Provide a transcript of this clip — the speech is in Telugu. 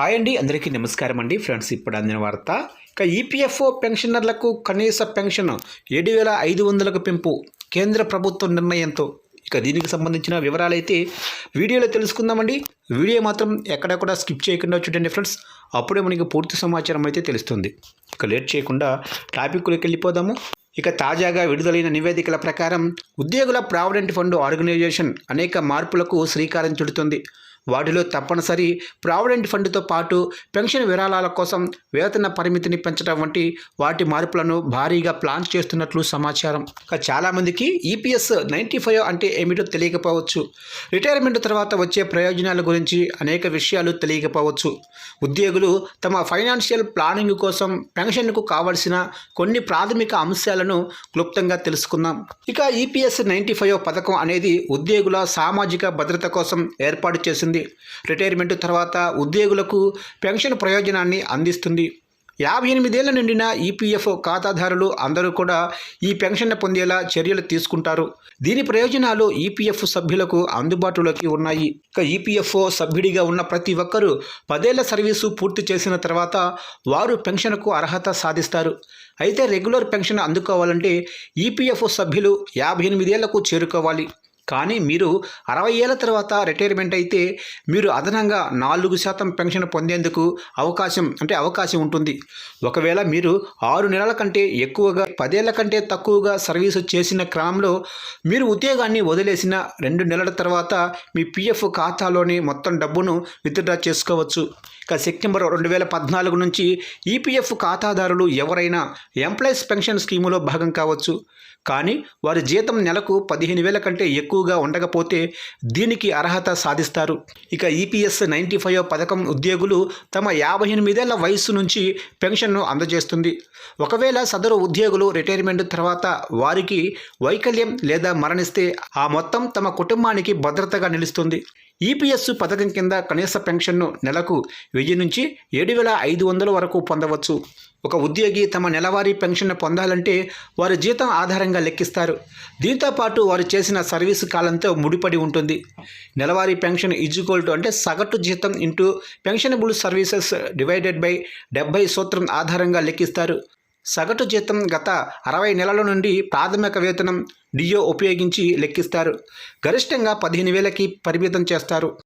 హాయ్ అండి అందరికీ నమస్కారం అండి. ఫ్రెండ్స్ ఇప్పుడు అందిన వార్త. ఇక ఈపీఎఫ్ఓ పెన్షనర్లకు కనీస పెన్షన్ ఏడు వేల ఐదు వందలకు పెంపు. కేంద్ర ప్రభుత్వం నిర్ణయంతో. ఇక దీనికి సంబంధించిన వివరాలైతే వీడియోలో తెలుసుకుందామండి. వీడియో మాత్రం ఎక్కడెక్కడ స్కిప్ చేయకుండా చూడండి ఫ్రెండ్స్. అప్పుడే మనకి పూర్తి సమాచారం అయితే తెలుస్తుంది. ఇక లేట్ చేయకుండా టాపిక్లోకి వెళ్ళిపోదాము. ఇక తాజాగా విడుదలైన నివేదికల ప్రకారం ఉద్యోగుల ప్రావిడెంట్ ఫండ్ ఆర్గనైజేషన్ అనేక మార్పులకు శ్రీకారం చుడుతుంది. వాటిలో తప్పనిసరి ప్రావిడెంట్ ఫండ్తో పాటు పెన్షన్ విరాళాల కోసం వేతన పరిమితిని పెంచడం వంటి వాటి మార్పులను భారీగా ప్లాన్ చేస్తున్నట్లు సమాచారం. ఇక చాలామందికి ఈపీఎస్ నైంటీ ఫైవ్ అంటే ఏమిటో తెలియకపోవచ్చు. రిటైర్మెంట్ తర్వాత వచ్చే ప్రయోజనాల గురించి అనేక విషయాలు తెలియకపోవచ్చు. ఉద్యోగులు తమ ఫైనాన్షియల్ ప్లానింగ్ కోసం పెన్షన్కు కావలసిన కొన్ని ప్రాథమిక అంశాలను క్లుప్తంగా తెలుసుకుందాం. ఇక ఈపీఎస్ నైంటీ ఫైవ్ పథకం అనేది ఉద్యోగుల సామాజిక భద్రత కోసం ఏర్పాటు అందిస్తుంది. రిటైర్మెంట్ తర్వాత ఉద్యోగులకు పెన్షన్ ప్రయోజనాన్ని అందిస్తుంది. యాభై ఎనిమిదేళ్ళ నిండిన ఈపీఎఫ్ఓ ఖాతాదారులు అందరూ కూడా ఈ పెన్షన్ పొందేలా చర్యలు తీసుకుంటారు. దీని ప్రయోజనాలు ఈపీఎఫ్ సభ్యులకు అందుబాటులోకి ఉన్నాయి. ఇక ఈపీఎఫ్ఓ సభ్యుడిగా ఉన్న ప్రతి ఒక్కరూ పదేళ్ళ సర్వీసు పూర్తి చేసిన తర్వాత వారు పెన్షన్కు అర్హత సాధిస్తారు. అయితే రెగ్యులర్ పెన్షన్ అందుకోవాలంటే ఈపీఎఫ్ఓ సభ్యులు యాభై ఎనిమిదేళ్ళకు చేరుకోవాలి. కానీ మీరు అరవై ఏళ్ళ తర్వాత రిటైర్మెంట్ అయితే మీరు అదనంగా నాలుగు శాతం పెన్షన్ పొందేందుకు అవకాశం అంటే అవకాశం ఉంటుంది. ఒకవేళ మీరు ఆరు నెలల కంటే ఎక్కువగా పదేళ్ళ కంటే తక్కువగా సర్వీసు చేసిన క్రమంలో మీరు ఉద్యోగాన్ని వదిలేసిన రెండు నెలల తర్వాత మీ పిఎఫ్ ఖాతాలోని మొత్తం డబ్బును విత్డ్రా చేసుకోవచ్చు. ఇక సెప్టెంబర్ రెండు వేల పద్నాలుగు నుంచి ఈపీఎఫ్ ఖాతాదారులు ఎవరైనా ఎంప్లాయీస్ పెన్షన్ స్కీములో భాగం కావచ్చు. కానీ వారి జీతం నెలకు పదిహేను వేల కంటే ఎక్కువ ఎక్కువగా ఉండకపోతే దీనికి అర్హత సాధిస్తారు. ఇక ఈపీఎస్ నైంటీ ఫైవ్ పథకం ఉద్యోగులు తమ యాభై ఎనిమిదేళ్ళ వయస్సు నుంచి పెన్షన్ను అందజేస్తుంది. ఒకవేళ సదరు ఉద్యోగులు రిటైర్మెంట్ తర్వాత వారికి వైకల్యం లేదా మరణిస్తే ఆ మొత్తం తమ కుటుంబానికి భద్రతగా నిలుస్తుంది. ఈపీఎస్ పథకం కింద కనీస పెన్షన్ను నెలకు వెయ్యి నుంచి ఏడు వేల ఐదు వందల వరకు పొందవచ్చు. ఒక ఉద్యోగి తమ నెలవారీ పెన్షన్ పొందాలంటే వారి జీతం ఆధారంగా లెక్కిస్తారు. దీంతో పాటు వారు చేసిన సర్వీసు కాలంతో ముడిపడి ఉంటుంది. నెలవారీ పెన్షన్ ఈజ్వల్ టు అంటే సగటు జీతం into pensionable services divided by డెబ్బై సూత్రం ఆధారంగా లెక్కిస్తారు. సగటు జీతం గత అరవై నెలల నుండి ప్రాథమిక వేతనం డియో ఉపయోగించి లెక్కిస్తారు. గరిష్టంగా పదిహేను వేలకి పరిమితం చేస్తారు.